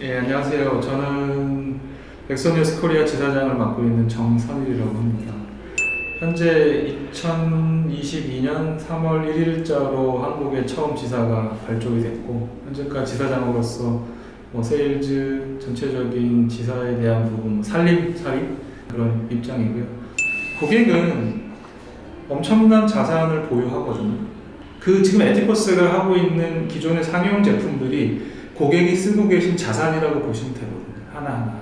예, 안녕하세요. 저는 엑소니어스 코리아 지사장을 맡고 있는 정선일이라고 합니다. 현재 2022년 3월 1일자로 한국에 처음 지사가 발족이 됐고 현재까지 지사장으로서 뭐 세일즈 전체적인 지사에 대한 부분 뭐 살림 살림 그런 입장이고요. 고객은 엄청난 자산을 보유하거든요. 그 지금 에티퍼스가 하고 있는 기존의 상용 제품들이 고객이 쓰고 계신 자산이라고 보시면 되거든요. 하나하나.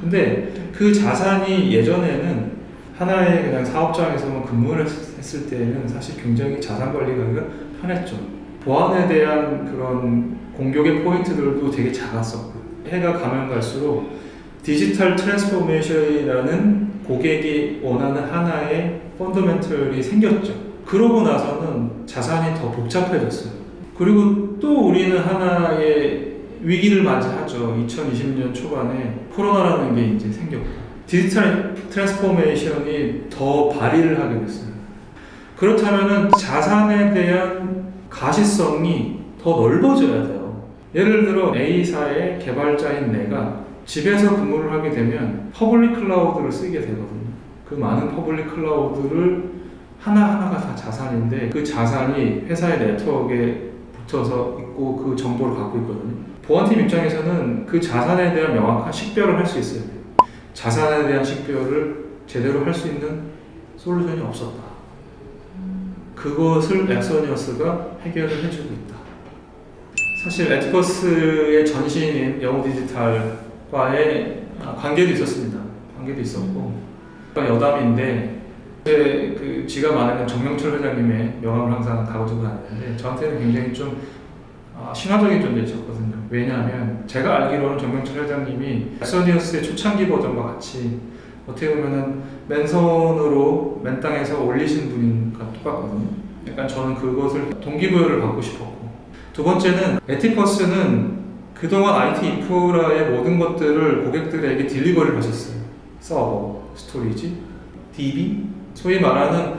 근데 그 자산이 예전에는 하나의 그냥 사업장에서만 근무를 했- 했을 때는 사실 굉장히 자산 관리가 편했죠. 보안에 대한 그런 공격의 포인트들도 되게 작았었고 해가 가면 갈수록 디지털 트랜스포메이션이라는 고객이 원하는 하나의 펀더멘털이 생겼죠. 그러고 나서는 자산이 더 복잡해졌어요. 그리고 또 우리는 하나의 위기를 맞이하죠. 2020년 초반에 코로나라는 게 이제 생겼고 디지털 트랜스포메이션이 더 발휘를 하게 됐어요. 그렇다면은 자산에 대한 가시성이 더 넓어져야 돼요. 예를 들어 A사의 개발자인 내가 집에서 근무를 하게 되면 퍼블릭 클라우드를 쓰게 되거든요. 그 많은 퍼블릭 클라우드를 하나하나가 다 자산인데 그 자산이 회사의 네트워크에 붙어서 있고 그 정보를 갖고 있거든요. 보안팀 입장에서는 그 자산에 대한 명확한 식별을 할 수 있어야 돼요. 자산에 대한 식별을 제대로 할 수 있는 솔루션이 없었다. 그것을 엑소니어스가 해결을 해주고 있다. 사실 에티버스의 전신인 영우 디지털과의 아, 관계도 있었습니다. 관계도 있었고 여담인데 그때 그 지가 많은 정명철 회장님의 명함을 항상 가지고 다녔는데 저한테는 굉장히 좀 아, 신화적인 존재였거든요. 왜냐하면 제가 알기로는 정명철 회장님이 엑소니어스의 초창기 버전과 같이 어떻게 보면은 맨손으로 맨 땅에서 올리신 분과 똑같거든요. 약간 저는 그것을 동기부여를 받고 싶었고 두 번째는 에티퍼스는 그동안 IT 인프라의 모든 것들을 고객들에게 딜리버리를 하셨어요. 서버, 스토리지, DB, 소위 말하는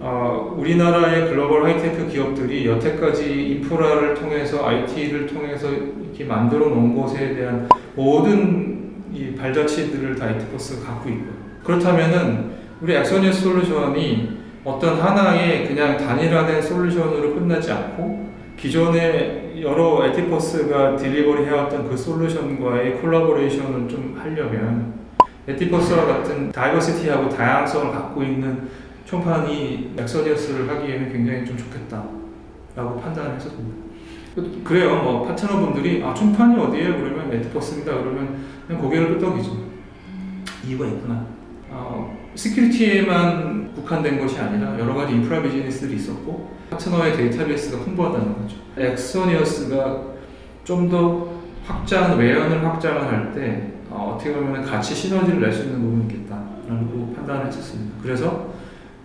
어, 우리나라의 글로벌 하이테크 기업들이 여태까지 인프라를 통해서 IT를 통해서 이렇게 만들어 놓은 것에 대한 모든 이 발자취들을 다 에티퍼스가 갖고 있고요. 그렇다면은 우리 엑소니어 솔루션이 어떤 하나의 그냥 단일화된 솔루션으로 끝나지 않고 기존의 여러 에티퍼스가 딜리버리 해왔던 그 솔루션과의 콜라보레이션을 좀 하려면 에티퍼스와 같은 다이버시티하고 다양성을 갖고 있는 총판이 엑소니어스를 하기에는 굉장히 좀 좋겠다라고 판단을 했었습니다. 그래요. 뭐 파트너 분들이 아 총판이 어디에요? 그러면 에티퍼스입니다. 그러면 그냥 고개를 끄덕이죠. 이유가 있구나. 어, 시큐리티에만 국한된 것이 아니라 여러 가지 인프라 비즈니스들이 있었고 파트너의 데이터베이스가 풍부하다는 거죠. 엑소니어스가 좀 더 확장, 외연을 확장을 할때 어, 어떻게 보면 같이 시너지를 낼 수 있는 부분이 있겠다라고 판단을 했었습니다. 그래서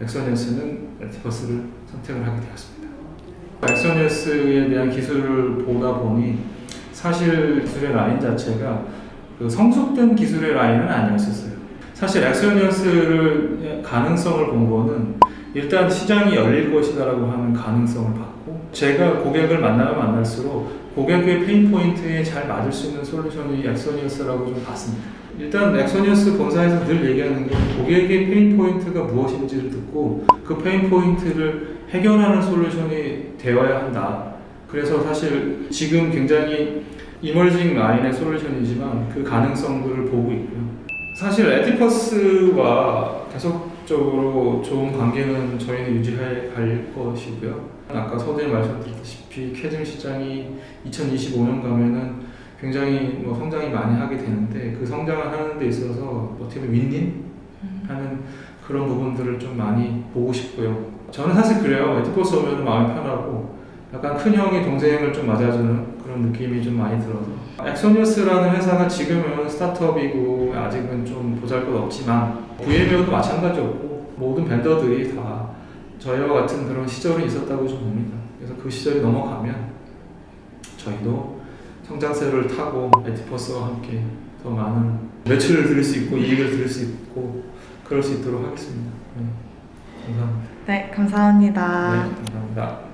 엑소니어스는 에티버스를 선택을 하게 되었습니다. 엑소니어스에 대한 기술을 보다 보니 사실 기술의 라인 자체가 그 성숙된 기술의 라인은 아니었었어요. 사실 엑소니어스를 가능성을 본 거는 일단 시장이 열릴 것이다라고 하는 가능성을 봤고 제가 고객을 만나면 만날수록 고객의 페인 포인트에 잘 맞을 수 있는 솔루션이 엑소니어스라고 좀 봤습니다. 일단 엑소니어스 본사에서 늘 얘기하는 게 고객의 페인 포인트가 무엇인지를 듣고 그 페인 포인트를 해결하는 솔루션이 되어야 한다. 그래서 사실 지금 굉장히 이머징 라인의 솔루션이지만 그 가능성들을 보고 있고요. 사실 에티퍼스와 계속 적으로 좋은 관계는 저희는 유지할 갈 것이고요. 아까 서두에 말씀드렸다시피 캐즘 시장이 2025년 가면은 굉장히 뭐 성장이 많이 하게 되는데 그 성장을 하는 데 있어서 어떻게 보면 윈윈 하는 그런 부분들을 좀 많이 보고 싶고요. 저는 사실 그래요. 에티퍼스 오면 마음이 편하고 약간 큰 형이 동생을 좀 맞아주는 그런 느낌이 좀 많이 들어서 엑소니어스라는 회사가 지금은 스타트업이고 아직은 좀 보잘것없지만 VM웨어도 마찬가지였고 모든 벤더들이 다 저희와 같은 그런 시절이 있었다고 좀 봅니다. 그래서 그 시절이 넘어가면 저희도 성장세를 타고 에티퍼스와 함께 더 많은 매출을 들을 수 있고 이익을 들을 수 있고 그럴 수 있도록 하겠습니다. 네. 감사합니다. 네, 감사합니다. 네, 감사합니다.